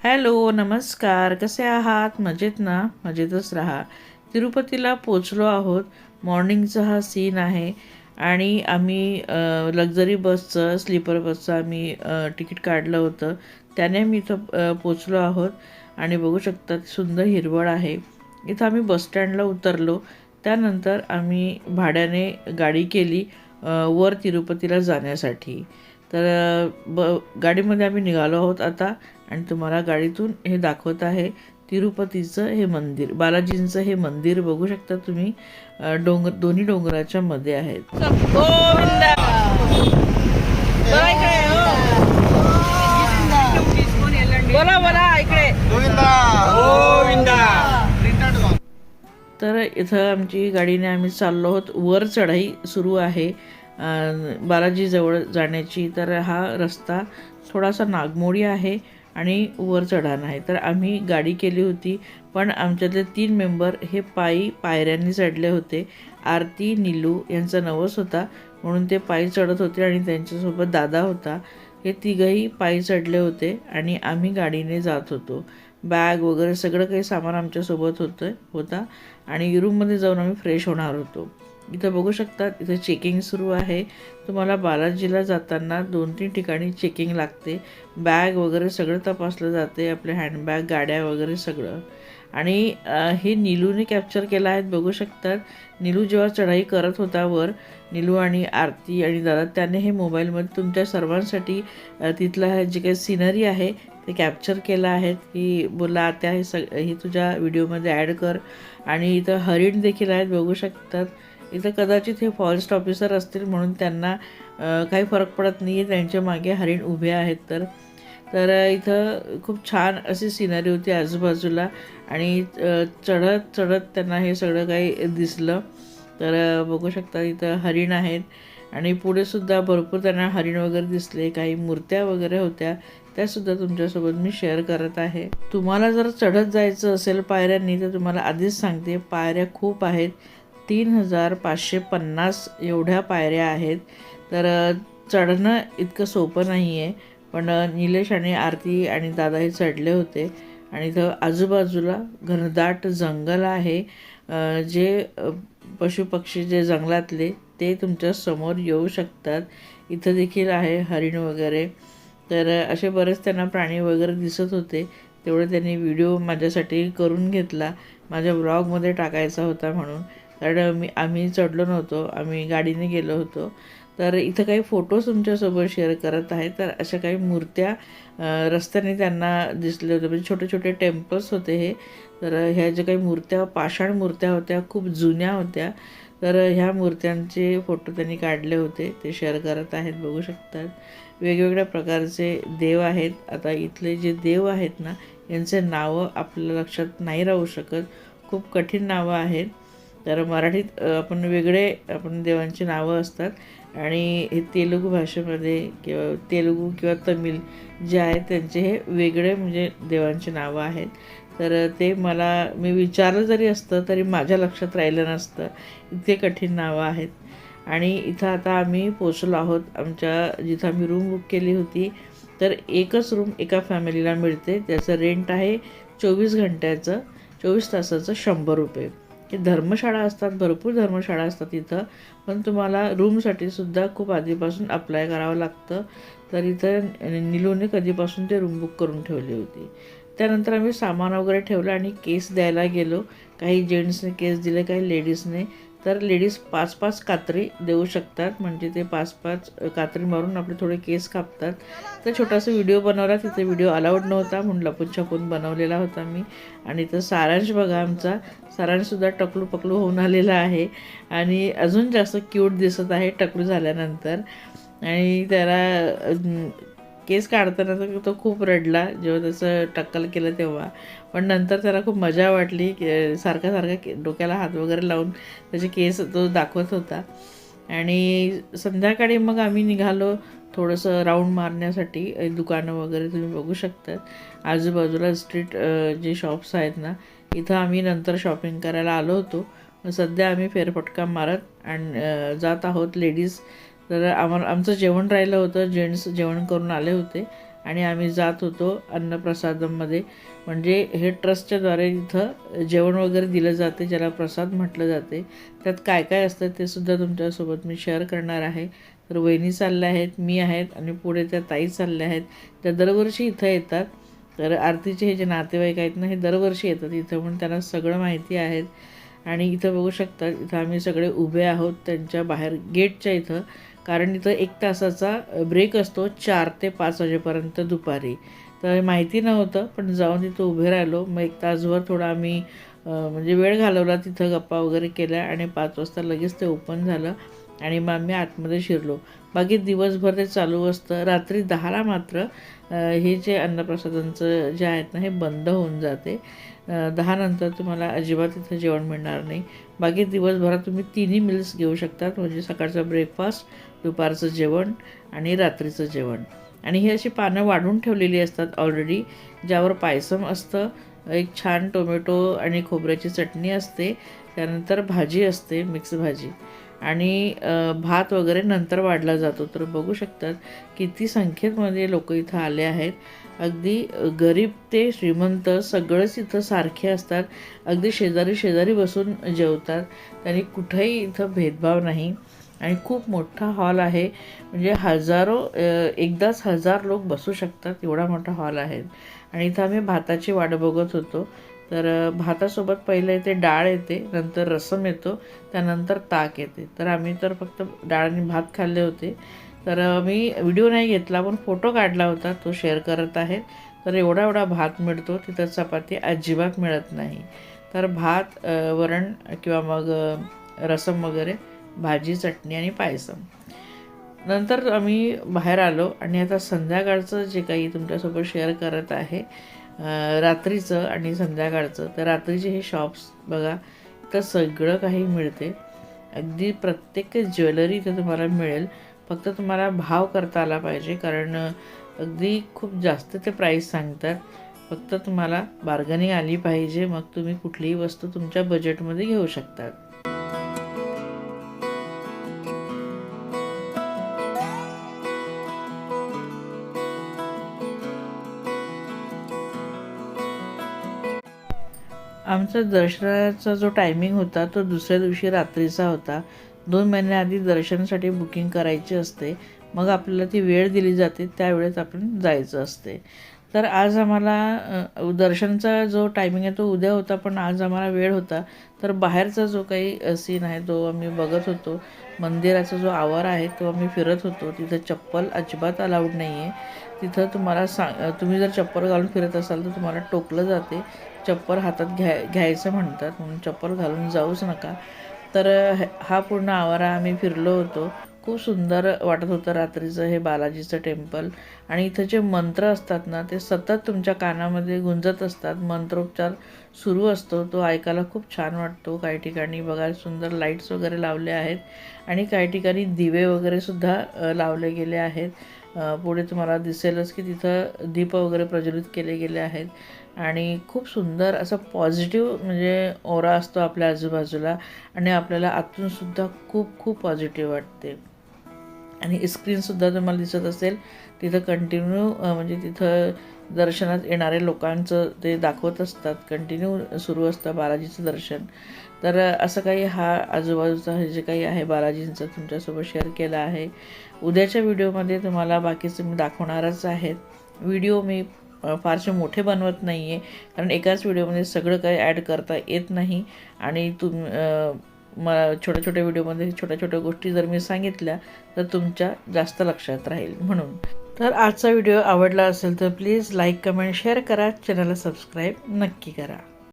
Hello नमस्कार. कसे आहात? मजेत ना? मजेतच राहा. तिरुपतीला पोचलो आहोत. मॉर्निंगचा हा सीन आहे आणि आम्ही लक्झरी बसचं स्लीपर बसचं आम्ही तिकीट काढलं होतं. त्याने आम्ही इथं पोचलो आहोत आणि बघू शकता सुंदर हिरवळ आहे. इथं आम्ही बसस्टँडला उतरलो. त्यानंतर आम्ही भाड्याने गाडी केली वर तिरुपतीला जाण्यासाठी. तर ब गाडीमध्ये आम्ही निघालो आहोत आता. आणि तुम्हाला गाडीतून हे दाखवत आहे तिरुपतीचं हे मंदिर. बालाजींचं हे मंदिर बघू शकता तुम्ही. डोंगर दोन्ही डोंगराच्या मध्ये आहेत. बोला बोला इकडे. तर इथं आमची गाडीने आम्ही चाललो आहोत. वर चढाई सुरू आहे. बालाजीजवळ जाण्याची. तर हा रस्ता थोडासा नागमोडी आहे. आणि वर चढाण आहे तर आम्ही गाडी केली होती पण आमच्यातले तीन मेंबर हे पायी पायऱ्यांनी चढले होते. आरती निलू यांचा नवस होता म्हणून ते पायी चढत होते आणि त्यांच्यासोबत दादा होता. हे तिघंही पायी चढले होते आणि आम्ही गाडीने जात होतो. बॅग वगैरे सगळं काही सामान आमच्यासोबत होतं होता. आणि रूममध्ये जाऊन आम्ही फ्रेश होणार होतो. इथं बघू शकता इथं चेकिंग सुरू आहे. तुम्हाला बालाजीला जाताना दोन तीन ठिकाणी चेकिंग लागते. बॅग वगैरे सगळं तपासलं जाते आपले हँडबॅग गाड्या वगैरे सगळं. आणि हे निलूने कॅप्चर केलं आहेत बघू शकतात. निलू जेव्हा चढाई करत होता वर निलू आणि आरती आणि दादा त्याने हे मोबाईलमध्ये तुमच्या सर्वांसाठी तिथलं जे काही सिनरी आहे ते कॅप्चर केलं आहे की बोला आता हे सग हे तुझ्या व्हिडिओमध्ये ॲड कर. आणि इथं हरिण देखील आहेत बघू शकतात. इथं कदाचित हे फॉरेस्ट ऑफिसर असतील म्हणून त्यांना काही फरक पडत नाही आहे त्यांच्या मागे हरिण उभे आहेत तर. तर इथं खूप छान अशी सिनरी होती आजूबाजूला आणि चढत चढत त्यांना हे सगळं काही दिसलं. तर बघू शकता इथं हरिण आहेत आणि पुढेसुद्धा भरपूर त्यांना हरिण वगैरे दिसले. काही मूर्त्या वगैरे होत्या. त्यासुद्धा तुमच्यासोबत मी शेअर करत आहे. तुम्हाला जर चढत जायचं असेल पायऱ्यांनी तर तुम्हाला आधीच सांगते पायऱ्या खूप आहेत. तीन हजार पाचशे पन्नास एवढ्या पायऱ्या आहेत. तर चढणं इतकं सोपं नाही आहे पण निलेश आणि आरती आणि दादा हे चढले होते. आणि इथं आजूबाजूला घनदाट जंगल आहे. जे पशुपक्षी जे जंगलातले ते तुमच्यासमोर येऊ शकतात. इथं देखील आहे हरिण वगैरे. तर असे बरेच त्यांना प्राणी वगैरे दिसत होते. तेवढे त्यांनी व्हिडिओ माझ्यासाठी करून घेतला. माझ्या ब्लॉगमध्ये टाकायचा होता म्हणून. कारण मी आम्ही चढलो नव्हतो आम्ही गाडीने गेलो होतो. तर इथं काही फोटोज तुमच्यासोबत शेअर करत आहे तर अशा काही मूर्त्या रस्त्याने त्यांना दिसले होते. म्हणजे छोटे छोटे टेम्पल्स होते हे. तर ह्या ज्या काही मूर्त्या पाषाण मूर्त्या होत्या खूप जुन्या होत्या. तर ह्या मूर्त्यांचे फोटो त्यांनी काढले होते. ते शेअर करत आहेत बघू शकतात. वेगवेगळ्या प्रकारचे देव आहेत. आता इथले जे देव आहेत ना यांचे नावं आपल्या लक्षात नाही राहू शकत. खूप कठीण नावं आहेत. तर मराठीत आपण वेगळे आपण देवांची नावं असतात. आणि हे तेलुगू भाषेमध्ये किंवा तेलुगू किंवा तमिळ जे आहेत त्यांचे हे वेगळे म्हणजे देवांची नावं आहेत. तर ते मला मी विचारलं जरी असतं तरी माझ्या लक्षात राहिलं नसतं. इतके कठीण नावं आहेत. आणि इथं आता आम्ही पोचलो आहोत. आमच्या जिथं आम्ही रूम बुक केली होती तर एकच रूम एका फॅमिलीला मिळते. त्याचं रेंट आहे चोवीस घंट्याचं चोवीस तासाचं शंभर रुपये. धर्मशाळा असतात भरपूर धर्मशाळा असतात इथं पण तुम्हाला रूमसाठी सुद्धा खूप आधीपासून अप्लाय करावं लागतं. तर इथं निलूने कधीपासून ते रूम बुक करून ठेवली होती. त्यानंतर आम्ही सामान वगैरे ठेवलं आणि केस द्यायला गेलो. काही जेंट्सने केस दिले काही लेडीजने तर लेडीज पाच पाच कात्री देऊ शकतात. म्हणजे ते पाच पाच कात्री मारून आपले थोडे केस कापतात. तर छोटासा व्हिडिओ बनवला. तिथे व्हिडिओ अलाउड नव्हता. म्हणून लपून छपून बनवलेला होता मी. आणि तर सारांश बघा आमचा. सारांशसुद्धा टकलू पकलू होऊन आलेला आहे. आणि अजून जास्त क्यूट दिसत आहे टकलू झाल्यानंतर. आणि त्याला केस काढताना तर तो खूप रडला जेव्हा त्याचं टक्कल केलं तेव्हा. पण नंतर त्याला खूप मजा वाटली सारखा सारखा डोक्याला हात वगैरे लावून त्याचे केस तो दाखवत होता. आणि संध्याकाळी मग आम्ही निघालो थोडंसं राऊंड मारण्यासाठी दुकानं वगैरे तुम्ही बघू शकता. आजूबाजूला स्ट्रीट जे शॉप्स आहेत ना इथं आम्ही नंतर शॉपिंग करायला आलो होतो. सध्या आम्ही फेरफटका मारत आणि जात आहोत लेडीज तर आम्हाला आमचं जेवण राहिलं होतं जेंट्स जेवण करून आले होते आणि आम्ही जात होतो अन्नप्रसादममध्ये. म्हणजे हे ट्रस्टच्याद्वारे इथं जेवण वगैरे दिलं जाते ज्याला प्रसाद म्हटलं जाते. त्यात काय काय असतं ते सुद्धा तुमच्यासोबत मी शेअर करणार आहे. तर वहिनी चालल्या आहेत मी आहेत आणि पुढे त्या ताई चालल्या आहेत. त्या दरवर्षी इथं येतात. तर आरतीचे हे जे नातेवाईक आहेत ना हे दरवर्षी येतात इथं. म्हणून त्यांना सगळं माहिती आहेत. आणि इथं बघू शकतात इथं आम्ही सगळे उभे आहोत त्यांच्या बाहेर गेटच्या इथं. कारण इथं एक तासाचा ब्रेक असतो चार ते पाच वाजेपर्यंत दुपारी. तर माहिती नव्हतं पण जाऊन तिथं उभे राहिलो. मग एक तासभर थोडा आम्ही म्हणजे वेळ घालवला तिथं गप्पा वगैरे केल्या आणि पाच वाजता लगेच ते ओपन झालं आणि मग आम्ही आतमध्ये शिरलो. बाकी दिवसभर ते चालू असतं. रात्री दहाला मात्र हे जे अन्नप्रसादांचं जे आहेत ना हे बंद होऊन जाते. दहा नंतर तुम्हाला अजिबात इथं जेवण मिळणार नाही. बाकी दिवसभरात तुम्ही तिन्ही मिल्स घेऊ शकतात म्हणजे सकाळचा ब्रेकफास्ट दुपारचं जेवण आणि रात्रीचं जेवण. आणि ही अशी पानं वाढून ठेवलेली असतात ऑलरेडी ज्यावर पायसम असतं एक छान टोमॅटो आणि खोबऱ्याची चटणी असते त्यानंतर भाजी असते मिक्स भाजी. आणि भात वगैरे नंतर वाढला जातो. तर बघू शकतात किती संख्येमध्ये लोक इथं आले आहेत. अगदी गरीब ते श्रीमंत सगळंच इथं सारखे असतात. अगदी शेजारी शेजारी बसून जेवतात. त्यांनी कुठेही इथं भेदभाव नाही. आणि खूप मोठा हॉल आहे. म्हणजे हजारो एकदाच हजार लोक बसू शकतात. एवढा मोठा हॉल आहे. आणि इथं आम्ही भाताची वाट बघत होतो. तर भातासोबत पहिलं येते डाळ येते. नंतर रसम येतो. त्यानंतर ताक येते. तर आम्ही तर फक्त डाळ आणि भात खाल्ले होते. तर मी व्हिडिओ नाही घेतला पण फोटो काढला होता तो शेअर करत आहे तर एवढा एवढा भात मिळतो तिथं चपाती अजिबात मिळत नाही. तर भात वरण किंवा मग रसम वगैरे भाजी चटणी आणि पायसम. नंतर आम्ही बाहेर आलो आणि आता संध्याकाळचं जे काही तुमच्यासोबत शेअर करत आहे रात्रीचं आणि संध्याकाळचं तर रात्रीचे हे शॉप्स बघा तर सगळं काही मिळते. अगदी प्रत्येक ज्वेलरी इथं तुम्हाला मिळेल. फक्त तुम्हाला भाव करता आला पाहिजे कारण अगदी खूप जास्त ते प्राईस सांगतात. फक्त तुम्हाला बार्गनिंग आली पाहिजे मग तुम्ही कुठलीही वस्तू तुमच्या बजेटमध्ये घेऊ शकतात. आमचा दर्शनाचा जो टायमिंग होता तो दुसऱ्या दिवशी रात्रीचा होता. दोन महिन्याआधी दर्शनासाठी बुकिंग करायची असते. मग आपल्याला ती वेळ दिली जाते त्यावेळेस आपण जायचं असते. तर आज आम्हाला दर्शनचा जो टायमिंग आहे तो उद्या होता पण आज आम्हाला वेळ होता. तर बाहेरचा जो काही सीन आहे तो आम्ही बघत होतो. मंदिराचा जो आवार आहे तो आम्ही फिरत होतो. तिथं चप्पल अजिबात अलाउड नाही आहे तिथं तुम्हाला सांग तुम्ही जर चप्पल घालून फिरत असाल तर तुम्हाला टोकलं जाते. चप्पल हातात घ्याय घ्यायचं म्हणतात. म्हणून चप्पल घालून जाऊच नका. तर हा पूर्ण आवारा आम्ही फिरलो होतो. खूप सुंदर वाटत होतं रात्रीचं हे बालाजीचं टेम्पल. आणि इथं जे मंत्र असतात ना ते सतत तुमच्या कानामध्ये गुंजत असतात. मंत्रोपचार सुरू असतो. तो ऐकायला खूप छान वाटतो. काही ठिकाणी बघा सुंदर लाईट्स वगैरे लावले आहेत. आणि काही ठिकाणी दिवे वगैरेसुद्धा लावले गेले आहेत. पुढे तुम्हाला दिसेलच की तिथं दीप वगैरे प्रज्वलित केले गेले आहेत. आणि खूप सुंदर असं पॉझिटिव्ह म्हणजे ओरा असतो आपल्या आजूबाजूला आणि आपल्याला आतूनसुद्धा खूप खूप पॉझिटिव्ह वाटते. आणि स्क्रीनसुद्धा तुम्हाला दिसत असेल तिथं कंटिन्यू म्हणजे तिथं दर्शनात येणाऱ्या लोकांचं ते दाखवत असतात. कंटिन्यू सुरू असतं बालाजीचं दर्शन. तर असं काही हा आजूबाजूचा हे जे काही आहे बालाजींचं तुमच्यासोबत शेअर केलं आहे. उद्याच्या व्हिडिओमध्ये तुम्हाला बाकीचं मी दाखवणारच आहेत व्हिडिओ मी फारसे मोठे बनवत नाही आहे कारण एकाच व्हिडिओमध्ये सगळं काही ॲड करता येत नाही. आणि तुम अ, मला छोट्या छोट्या व्हिडिओमध्ये छोट्या छोट्या गोष्टी जर मी सांगितल्या तर तुमच्या जास्त लक्षात राहील म्हणून. तर आजचा व्हिडिओ आवडला असेल तर प्लीज लाईक कमेंट शेअर करा. चॅनलला सबस्क्राईब नक्की करा.